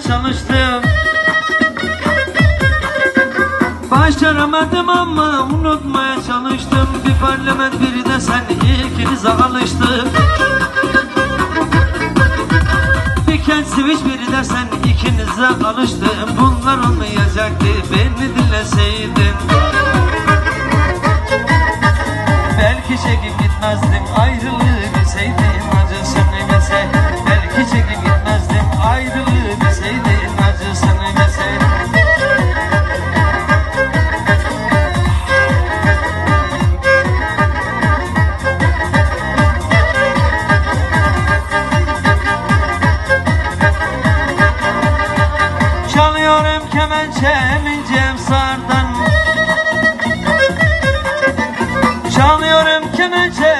çalıştım. Başaramadım ama unutmaya çalıştım. Bir parlament biri de sen ikinize alıştık. Bir kent switch biri de sen ikinize alıştım. Bunlar olmayacaktı beni dinleseydin. Belki çekip gitmezdim ayrılığı bilseydim kemençemi cemsardan Çalıyorum kemençe